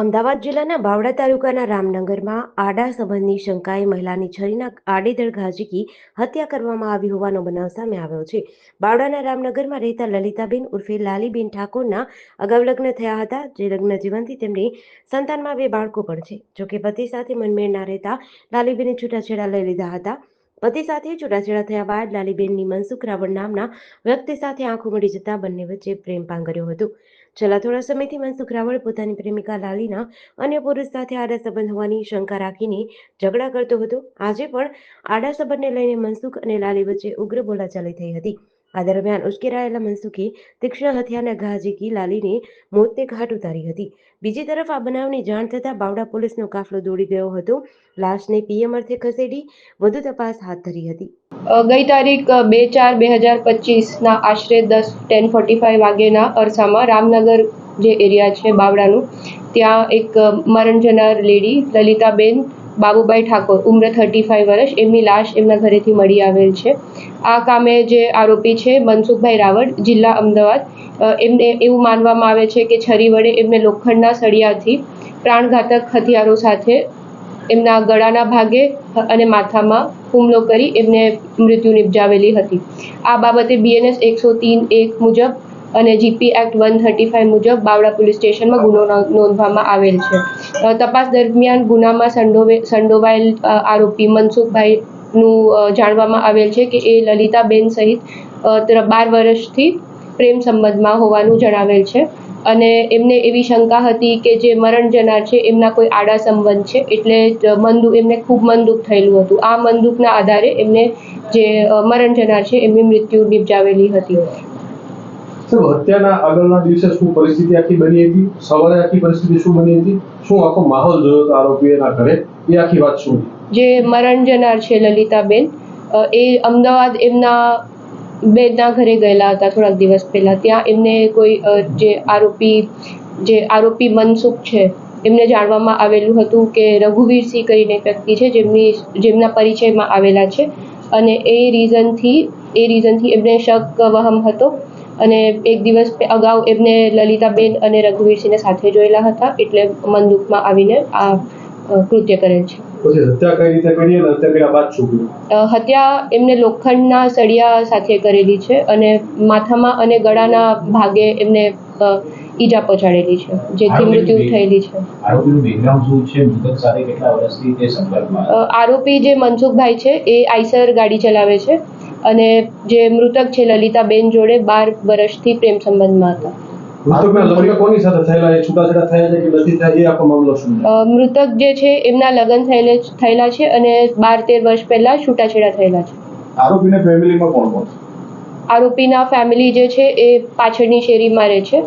અમદાવાદ જિલ્લાના બાવડા તાલુકાના રામનગરમાં આડા સંબંધની શંકાએ મહિલાની છરીના આડેધડ ઘાઝીકી હત્યા કરવામાં આવી હોવાનો બનાવ સામે આવ્યો છે. બાવડાના રામનગરમાં રહેતા લલિતાબેન ઉર્ફે લાલીબેન ઠાકોરના અગાઉ લગ્ન થયા હતા, જે લગ્ન જીવનથી તેમની સંતાનમાં બે બાળકો પણ છે. જોકે પતિ સાથે મનમેળ ના રહેતા લાલીબેને છૂટાછેડા લઈ લીધા હતા. પતિ સાથે છૂટાછેડા થયા બાદ લાલીબેનની મનસુખ રાવણ નામના વ્યક્તિ સાથે આંખો મળી જતા બંને વચ્ચે પ્રેમ પાંગર્યો હતો. છેલ્લા થોડા સમયથી મનસુખ રાવળ પોતાની પ્રેમિકા લાલીના અન્ય પુરુષ સાથે આડા સંબંધ હોવાની શંકા રાખીને ઝઘડા કરતો હતો. આજે પણ આડા સંબંધને લઈને મનસુખ અને લાલી વચ્ચે ઉગ્ર બોલાચાલી થઈ હતી. આ દરમિયાન ઉશ્કેરાયેલા મનસુખે તીક્ષ્ણ હથિયારના ઘા ઝીકી લાલીને મોતને ઘાટ ઉતારી હતી. બીજી તરફ આ બનાવની જાણ થતાં બાવડા પોલીસનો કાફલો દોડી ગયો હતો. લાશને પીએમ અર્થે ખસેડી વધુ તપાસ હાથ ધરી હતી. ગઈ તારીખ બે ચાર બે હજાર પચીસના આશરે દસ ટેન ફોર્ટી ફાઇવ વાગ્યેના અરસામાં રામનગર જે એરિયા છે બાવડાનું ત્યાં એક મરણ જનાર લેડી લલિતાબેન બાબુભાઈ ઠાકોર, ઉંમર થર્ટી ફાઇવ વર્ષ, એમની લાશ એમના ઘરેથી મળી આવેલ છે. આ કામે જે આરોપી છે મનસુખભાઈ રાવળ, જિલ્લા અમદાવાદ એમને એવું માનવામાં આવે છે કે છરી વડે એમને લોખંડના સળિયાથી પ્રાણઘાતક હથિયારો સાથે એમના ગળાના ભાગે અને માથામાં હુમલો કરી એમને મૃત્યુ નિપજાવેલી હતી. આ બાબતે બીએનએસ એકસો તીન એક મુજબ અને GP act one thirty five મુજબ બાવડા પોલીસ સ્ટેશનમાં ગુનો નોંધવામાં આવેલ છે. તપાસ દરમિયાન ગુનામાં સંડોવે, સંડોવાયેલ આરોપી મનસુખભાઈનું જાણવામાં આવેલ છે કે એ લલિતાબેન સહિત બાર વર્ષથી પ્રેમ સંબંધમાં હોવાનું જણાવેલ છે. અને એમને એવી શંકા હતી કે જે મરણ જનાર છે એમના કોઈ આડા સંબંધ છે એટલે જ મનદુ એમને ખૂબ મનદુખ થયેલું હતું. આ મનદુખના આધારે એમને જે મરણ જનાર છે એમની મૃત્યુ નિપજાવેલી હતી. સાહેબ હત્યાના આગળના દિવસે શું પરિસ્થિતિ આખી બની હતી? સવારે આખી પરિસ્થિતિ શું બની હતી? શું આખો માહોલ જોયો હતો આરોપીના ઘરે? એ આખી વાત શું જે મરણ જનાર છે લલિતાબેન એ અમદાવાદ એમના બેનના ઘરે ગયેલા હતા થોડાક દિવસ પહેલાં. ત્યાં એમને કોઈ જે આરોપી જે આરોપી મનસુખ છે, એમને જાણવામાં આવેલું હતું કે રઘુવીરસિંહ કરીને વ્યક્તિ છે, જેમની, જેમના પરિચયમાં આવેલા છે. અને એ રીઝનથી એ રીઝનથી એમને શક વહમ હતો. અને એક દિવસ અગાઉ એમને લલિતાબેન અને રઘુવીરસિંહને સાથે જોયેલા હતા, એટલે મનદુખમાં આવીને આ કૃત્ય કરેલ છે. હત્યા કરી એમને લોખંડના સળિયા સાથે કરેલી છે અને માથામાં અને ગળાના ભાગે એમને ઈજા પહોંચાડેલી છે જેથી મૃત્યુ થયેલી છે. આરોપીનું બેકગ્રાઉન્ડ શું છે? મૃતક સાથે કેટલા વર્ષથી તે સંપર્કમાં અ, આરોપી જે મનસુખભાઈ છે એ આઈસર ગાડી ચલાવે છે અને જે મૃતક છે લલિતાબેન જોડે બાર વર્ષથી પ્રેમ સંબંધમાં હતા. મૃતક જે છે એમના લગ્ન થયેલા છે અને બાર તેર વર્ષ પહેલા છૂટાછેડા થયેલા છે. આરોપીને ફેમિલીમાં કોણ કોણ આરોપીના ફેમિલી જે છે એ પાછળની શેરીમાં રહે છે.